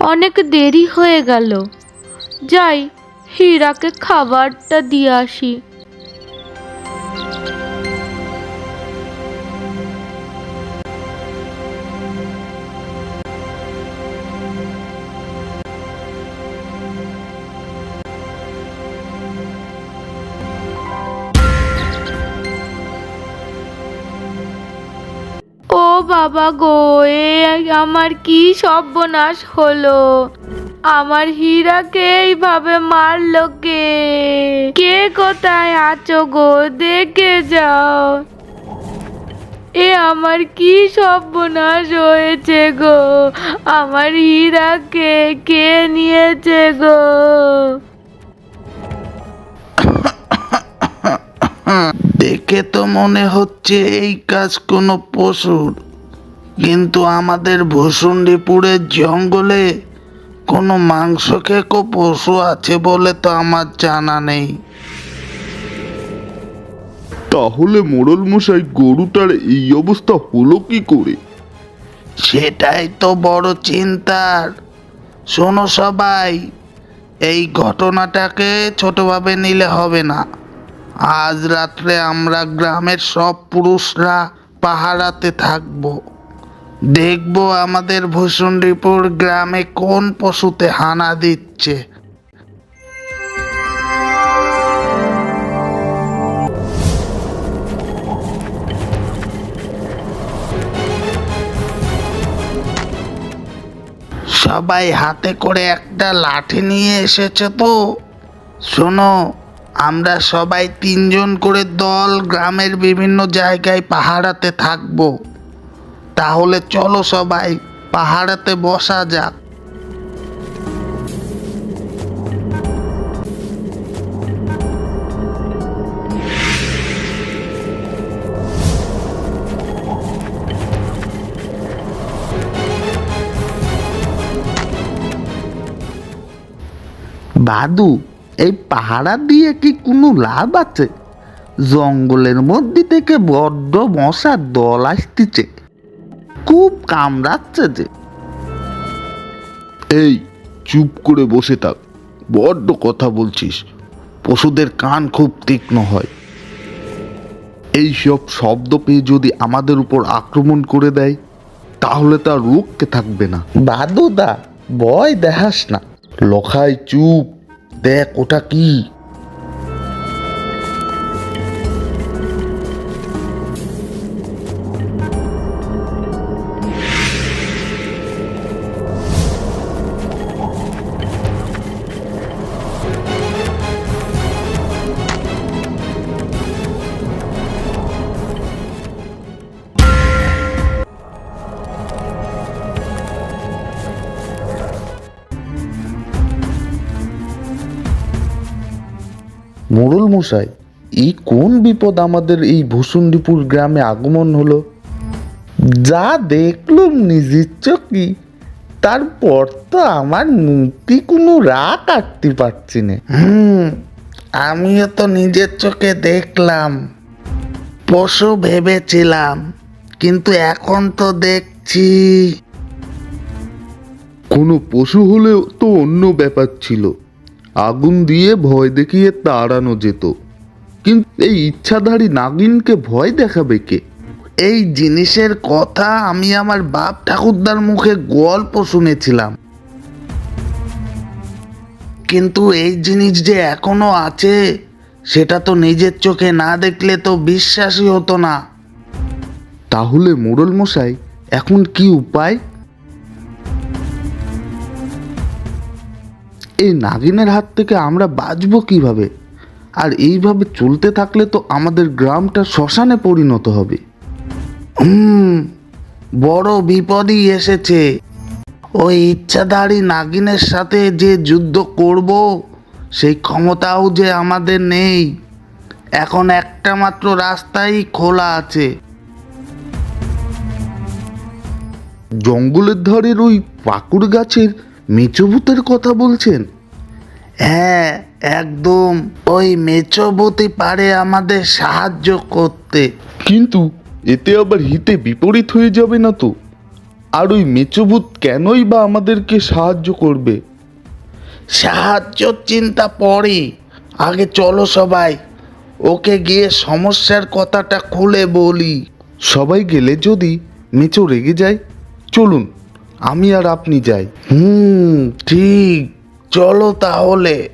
অনেক দেরি হয়ে গেল। যাই হীরাকে খাবারটা দিয়ে আসি। বাবা গো, এ আমার কি সর্বনাশ হলো? আমার হীরাকে এইভাবে মারলো কে? কে কোথায় আছো গো? দেখে যাও। এ আমার কি সর্বনাশ হয়েছে গো? আমার হীরাকে কে নিয়েছে গো? দেখে তো মনে হচ্ছে এই কাজ কোনো পশুর। কিন্তু আমাদের ভূষুণ্ডিপুরের জঙ্গলে কোনো মাংস খেকো পশু আছে বলে তো আমার জানা নেই। তাহলে মোড়ল মশাই গরুটার এই অবস্থা হলো কি করে? সেটাই তো বড় চিন্তার। শোনো সবাই এই ঘটনাটাকে ছোটভাবে নিলে হবে না। আজ রাত্রে আমরা গ্রামের সব পুরুষরা পাহারাতে থাকব। দেখব আমাদের ভূষুণ্ডিপুর গ্রামে কোন পশুতে হানা দিচ্ছে। সবাই হাতে করে একটা লাঠি নিয়ে এসেছে তো। শোনো, আমরা সবাই তিনজন করে দল গ্রামের বিভিন্ন জায়গায় পাহারাতে থাকব। তাহলে চলো সবাই পাহাড়াতে বসা যাক। বাদু, এই পাহারা দিয়ে কি কোনো লাভ আছে? জঙ্গলের মধ্যে থেকে বড্ড মশার দল আসতেছে। খুব কামড়াচ্ছে যে। এই চুপ করে বসে থাক। বড্ড কথা বলছিস। পশুদের কান খুব তীক্ষ্ণ হয়। এই সব শব্দ পেয়ে যদি আমাদের উপর আক্রমণ করে দেয় তাহলে তার রুখতে থাকবে না। বাদুদা ভয় দেখাস না। লখাই চুপ। দেখ ওটা কি। মোড়ল মশাই এই কোন বিপদ আমাদের এই ভূষুণ্ডিপুর গ্রামে আগমন হলো? যা দেখলুম নিজের চোখই তারপর তো আমার মুক্তি কোনো রাগ কাটতে পারছি না। হুম আমিও তো নিজের চোখে দেখলাম পশু ভেবেছিলাম কিন্তু এখন তো দেখছি। কোনো পশু হলেও তো অন্য ব্যাপার ছিল। আগুন দিয়ে ভয় দেখিয়ে তাড়ানো যেত। কিন্তু এই ইচ্ছাধারী নাগিনকে ভয় দেখাবে কে? এই জিনিসের কথা আমি আমার বাপ ঠাকুরদার মুখে গল্প শুনেছিলাম। কিন্তু এই জিনিস যে এখনও আছে, সেটা তো নিজের চোখে না দেখলে তো বিশ্বাসই হতো না। তাহলে মোড়ল মশাই এখন কি উপায়? এই নাগিনের হাত থেকে আমরা বাঁচবো কীভাবে? আর এইভাবে চলতে থাকলে তো আমাদের গ্রামটা শ্মশানে পরিণত হবে। হুম, বড় বিপদই এসেছে। ওই ইচ্ছাধারী নাগিনের সাথে যে যুদ্ধ করব, সেই ক্ষমতাও যে আমাদের নেই। এখন একটা মাত্র রাস্তাই খোলা আছে। জঙ্গলের ধারের ওই পাকুড় গাছের মেচভূতের কথা বলছেন? হ্যাঁ একদম। ওই মেচবতী পারে আমাদের সাহায্য করতে। কিন্তু এতে আবার হিতে বিপরীত হয়ে যাবে না তো? আর ওই মেচোভূত কেনই বা আমাদেরকে সাহায্য করবে? সাহায্য চিন্তা পরে আগে চলো সবাই ওকে গিয়ে সমস্যার কথাটা খুলে বলি। সবাই গেলে যদি মেচো রেগে যায় চলুন। আমি আর আপনি যাই। হুম ঠিক। চলো তাহলে।